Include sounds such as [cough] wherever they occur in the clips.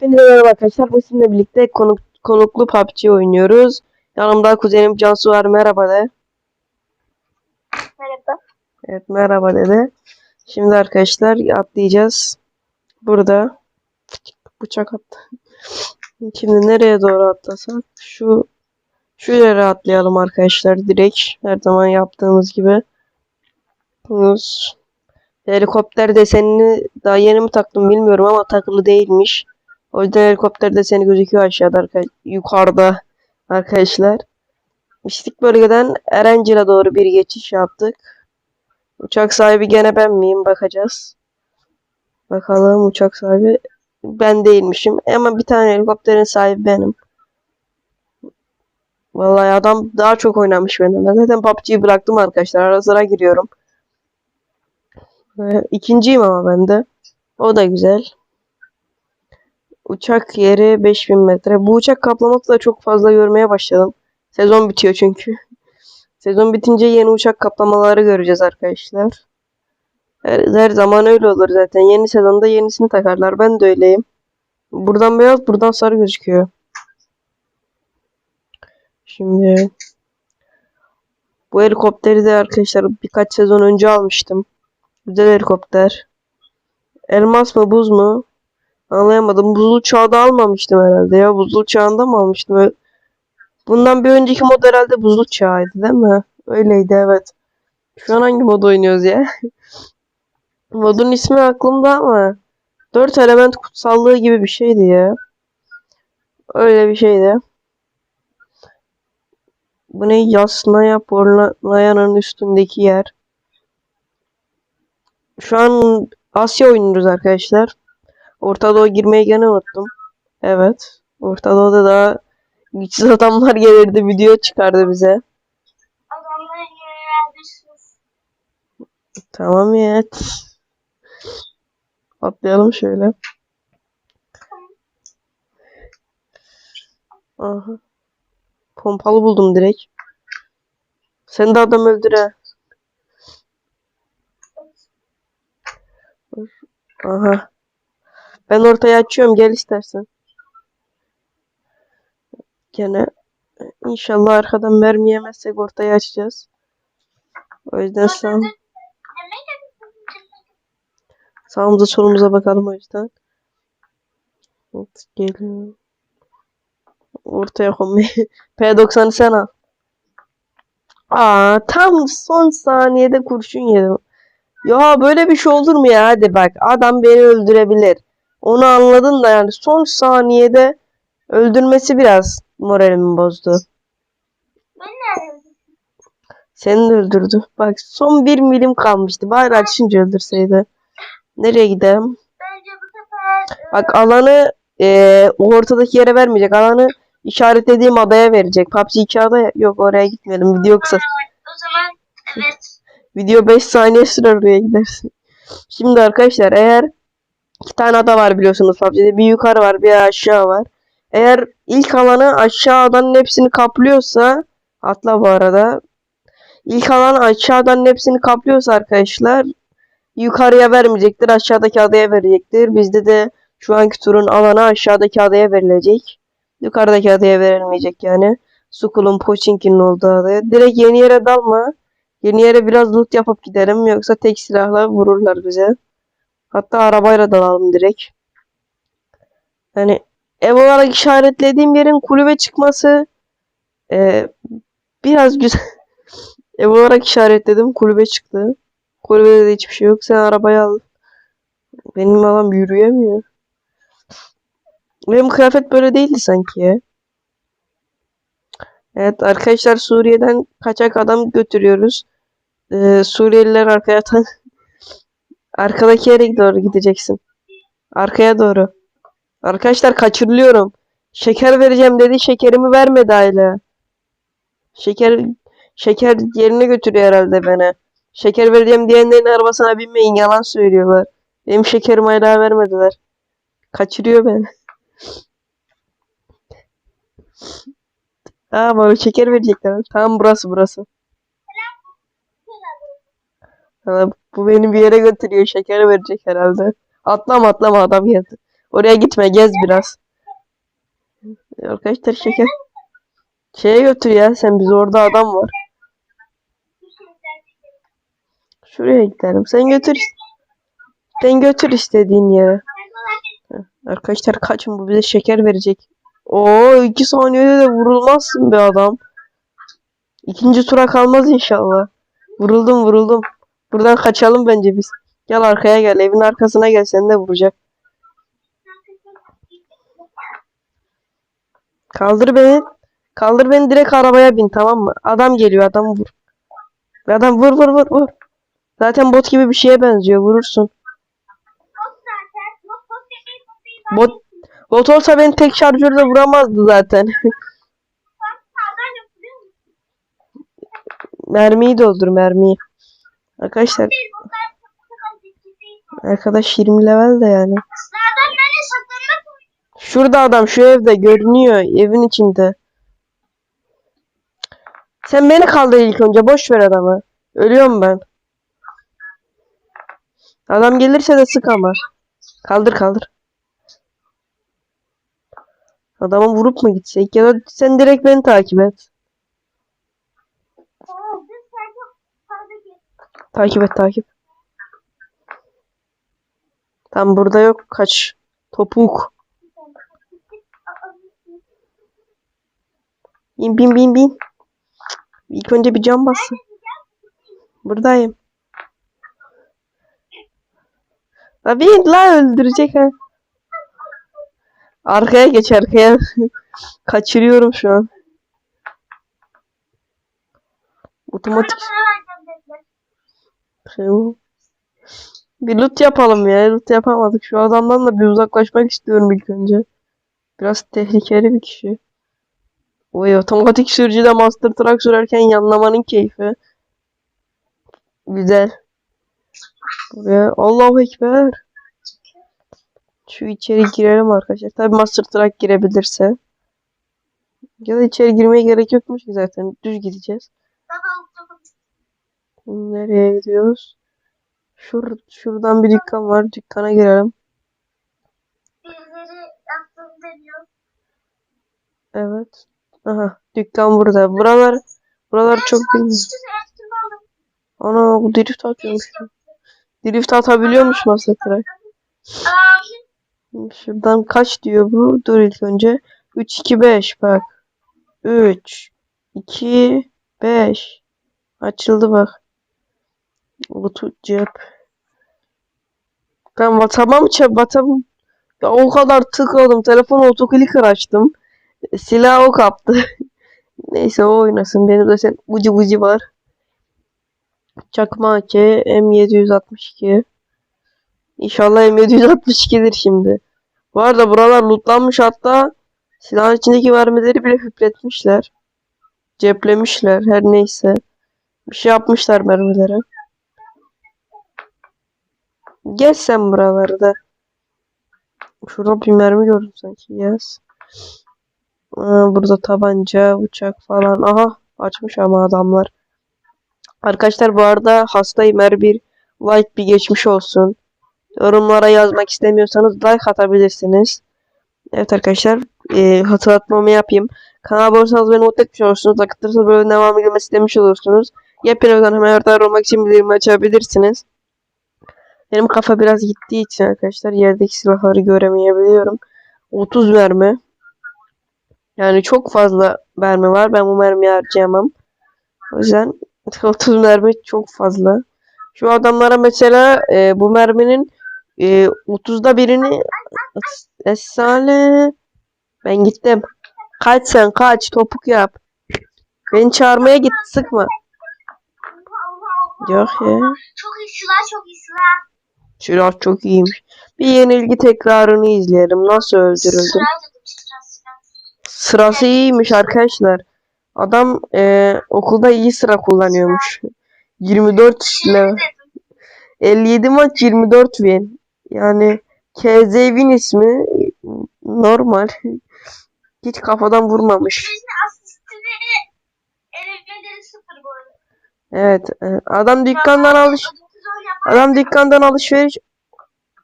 Hepinize merhaba arkadaşlar. Bu sizinle birlikte konuk, konuklu PUBG oynuyoruz. Yanımda kuzenim Cansu var. Merhaba de. Merhaba. Evet merhaba dedi. Şimdi arkadaşlar atlayacağız. Burada. Bıçak attı. Şimdi nereye doğru atlasak? Şu şu yere atlayalım arkadaşlar direkt. Her zaman yaptığımız gibi. Helikopter desenini daha yeni mi taktım bilmiyorum ama takılı değilmiş. O yüzden helikopter deseni gözüküyor aşağıda arka- yukarıda arkadaşlar. Mistik bölgeden Erencil'e doğru bir geçiş yaptık. Uçak sahibi gene ben miyim bakacağız. Bakalım uçak sahibi ben değilmişim. Ama bir tane helikopterin sahibi benim. Vallahi adam daha çok oynamış benden. Ben zaten PUBG'yi bıraktım arkadaşlar. Ara sıra giriyorum. Ve ikinciyim ama ben de. O da güzel. Uçak yeri 5000 metre. Bu uçak kaplaması da çok fazla görmeye başladım. Sezon bitiyor çünkü. [laughs] Sezon bitince yeni uçak kaplamaları göreceğiz arkadaşlar. Her, her zaman öyle olur zaten. Yeni sezonda yenisini takarlar. Ben de öyleyim. Buradan beyaz, buradan sarı gözüküyor. Şimdi bu helikopteri de arkadaşlar birkaç sezon önce almıştım. Güzel helikopter. Elmas mı buz mu? Anlayamadım. Buzul çağda almamıştım herhalde ya. Buzul çağında mı almıştım? Bundan bir önceki mod herhalde buzul çağıydı değil mi? Öyleydi evet. Şu an hangi mod oynuyoruz ya? [laughs] Modun ismi aklımda ama. Dört element kutsallığı gibi bir şeydi ya. Öyle bir şeydi. Bu ne? Yasnaya Porlayan'ın üstündeki yer. Şu an Asya oynuyoruz arkadaşlar. Orta Doğu girmeyi gene unuttum. Evet. Orta Doğu'da daha güçsüz adamlar [laughs] gelirdi. Video çıkardı bize. Adamlar düşmüş. Tamam ya. Atlayalım şöyle. Aha. Pompalı buldum direkt. Sen de adam öldür ha. Aha. Ben ortaya açıyorum gel istersen. Gene inşallah arkadan mermi yemezsek ortaya açacağız. O yüzden sağ, sağımıza solumuza bakalım o yüzden. Evet, geliyor. Ortaya koy. [laughs] P90'ı sen al. Aa tam son saniyede kurşun yedim. Ya böyle bir şey olur mu ya? Hadi bak adam beni öldürebilir. Onu anladın da yani son saniyede öldürmesi biraz moralimi bozdu. Seni de öldürdü. Bak son bir milim kalmıştı. Bari açınca öldürseydi. Nereye gidelim? Bence bu sefer Bak alanı o ortadaki yere vermeyecek. Alanı işaretlediğim adaya verecek. PUBG 2 ada yok oraya gitmeyelim. Video kısa. o zaman evet. Video 5 saniye sürer oraya gidersin. Şimdi arkadaşlar eğer iki tane ada var biliyorsunuz PUBG'de. Bir yukarı var bir aşağı var. Eğer ilk alanı aşağıdan hepsini kaplıyorsa atla bu arada. İlk alan aşağıdan hepsini kaplıyorsa arkadaşlar yukarıya vermeyecektir. Aşağıdaki adaya verecektir. Bizde de şu anki turun alanı aşağıdaki adaya verilecek. Yukarıdaki adaya verilmeyecek yani. Sukul'un Pochinki'nin olduğu adaya. Direkt yeni yere dalma. Yeni yere biraz loot yapıp gidelim. Yoksa tek silahla vururlar bize. Hatta arabayla dalalım direkt. Yani ev olarak işaretlediğim yerin kulübe çıkması e, biraz güzel. [laughs] ev olarak işaretledim. Kulübe çıktı. Kulübede de hiçbir şey yok. Sen arabayı al. Benim adam yürüyemiyor. Benim kıyafet böyle değildi sanki ya. Evet arkadaşlar Suriye'den kaçak adam götürüyoruz. Ee, Suriyeliler arkaya tan Arkadaki yere doğru gideceksin. Arkaya doğru. Arkadaşlar kaçırılıyorum. Şeker vereceğim dedi. Şekerimi vermedi hala. Şeker şeker yerine götürüyor herhalde beni. Şeker vereceğim diyenlerin arabasına binmeyin. Yalan söylüyorlar. Benim şekerimi hala vermediler. Kaçırıyor beni. [laughs] Aa bana şeker verecekler. Tamam burası burası. Ha, bu beni bir yere götürüyor. Şeker verecek herhalde. Atlama atlama adam geldi. Oraya gitme gez biraz. Arkadaşlar şeker. Şeye götür ya sen biz orada adam var. Şuraya gidelim. Sen götür. Sen götür istediğin yere. Arkadaşlar kaçın bu bize şeker verecek. Oo iki saniyede de vurulmazsın be adam. İkinci tura kalmaz inşallah. Vuruldum vuruldum. Buradan kaçalım bence biz. Gel arkaya gel. Evin arkasına gel. Seni de vuracak. Kaldır beni. Kaldır beni direkt arabaya bin tamam mı? Adam geliyor adam vur. Adam vur vur vur vur. Zaten bot gibi bir şeye benziyor. Vurursun. Bot bot olsa beni tek şarjörle vuramazdı zaten. [laughs] mermiyi doldur mermiyi. Arkadaşlar arkadaş 20 level de yani. Şurada adam şu evde görünüyor evin içinde. Sen beni kaldır ilk önce boş ver adamı. Ölüyorum ben. Adam gelirse de sık ama. Kaldır kaldır. Adama vurup mu gitsek ya da sen direkt beni takip et. Aa, biz sen çok fazla git. Takip et takip. Tam burada yok kaç. Topuk. Bin bin bin bin. İlk önce bir cam bassın. Buradayım. La bin la öldürecek ha. Arkaya geç arkaya. [laughs] Kaçırıyorum şu an. Otomatik. Bir loot yapalım ya. Loot yapamadık. Şu adamdan da bir uzaklaşmak istiyorum ilk önce. Biraz tehlikeli bir kişi. Oy otomatik sürücüde Master Truck sürerken yanlamanın keyfi. Güzel. Buraya Allahu Ekber. Şu içeri girelim arkadaşlar. Tabi Master Truck girebilirse. Ya da içeri girmeye gerek yokmuş ki zaten. Düz gideceğiz. Nereye gidiyoruz? Şur şuradan bir dükkan var. Dükkana girelim. Birileri yaptığını deniyor. Evet. Aha, dükkan burada. Buralar buralar çok bilmiyorum. Ana bu drift atıyormuş. Drift atabiliyormuş Master Truck. Aa, Şuradan kaç diyor bu? Dur ilk önce. 3 2 5 bak. 3 2 5 Açıldı bak. Bluetooth cep. Ben WhatsApp'a mı çab WhatsApp'a Ya o kadar tıkladım. Telefonu otoclicker açtım. Silah o kaptı. [laughs] Neyse o oynasın. Benim de sen ucu ucu var. Çakma AK M762. İnşallah M762'dir şimdi. Bu arada buralar lootlanmış hatta silahın içindeki mermileri bile hüpletmişler. Ceplemişler her neyse. Bir şey yapmışlar mermilere. Gel sen buralarda. Şurada bir mermi gördüm sanki. Yes. Aa, burada tabanca, bıçak falan. Aha açmış ama adamlar. Arkadaşlar bu arada hastayım her bir like bir geçmiş olsun. Yorumlara yazmak istemiyorsanız like atabilirsiniz. Evet arkadaşlar e, hatırlatmamı yapayım. Kanala abone olursanız beni mutlu etmiş olursunuz. Akıtırsanız böyle devamı gelmesi istemiş olursunuz. Yepyeni videodan hemen haberdar olmak için bildirimi açabilirsiniz. Benim kafa biraz gittiği için arkadaşlar yerdeki silahları göremeyebiliyorum. 30 mermi. Yani çok fazla mermi var. Ben bu mermiyi harcayamam. O yüzden [laughs] 30 mermi çok fazla. Şu adamlara mesela e, bu merminin e, 30'da birini Esale ben gittim. Kaç sen kaç topuk yap. Beni çağırmaya git sıkma. Yok ya. Çok iyi silah çok iyi silah. Silah çok iyiymiş. Bir yenilgi tekrarını izleyelim. Nasıl öldürüldü? Silah dedim silah silah. Sırası iyiymiş arkadaşlar. Adam e, okulda iyi sıra kullanıyormuş. 24 level. Dedim. 57 maç 24 win. Yani KZ win ismi normal. Hiç kafadan vurmamış. Arada. Evet. e, Adam dükkandan alış. Adam dükkandan alışveriş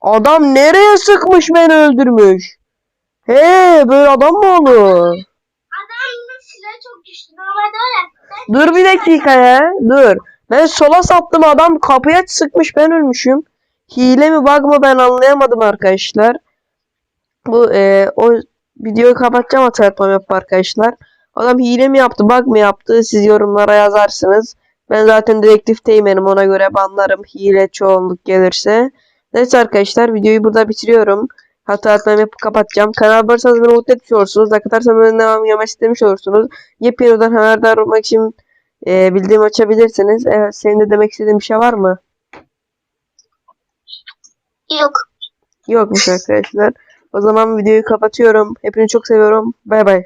Adam nereye sıkmış beni öldürmüş? He böyle adam mı olur? Adamın silahı çok güçlü. Normalde öyle. Dur bir dakika ya. Dur. Ben sola sattım adam kapıya sıkmış ben ölmüşüm. Hile mi bug mı ben anlayamadım arkadaşlar. Bu e, o videoyu kapatacağım hatırlatmam yapıp arkadaşlar. Adam hile mi yaptı bug mı yaptı siz yorumlara yazarsınız. Ben zaten dedektif teğmenim ona göre banlarım hile çoğunluk gelirse. Neyse arkadaşlar videoyu burada bitiriyorum. Hatırlatmam yapıp kapatacağım. Kanal varsanız beni mutlu etmiş olursunuz. Ne kadar sonra devam yemek istemiş olursunuz. Yepyeni odan haberdar olmak için e, bildiğimi açabilirsiniz. Evet, senin de demek istediğin bir şey var mı? Yok. Yokmuş arkadaşlar. O zaman videoyu kapatıyorum. Hepinizi çok seviyorum. Bay bay.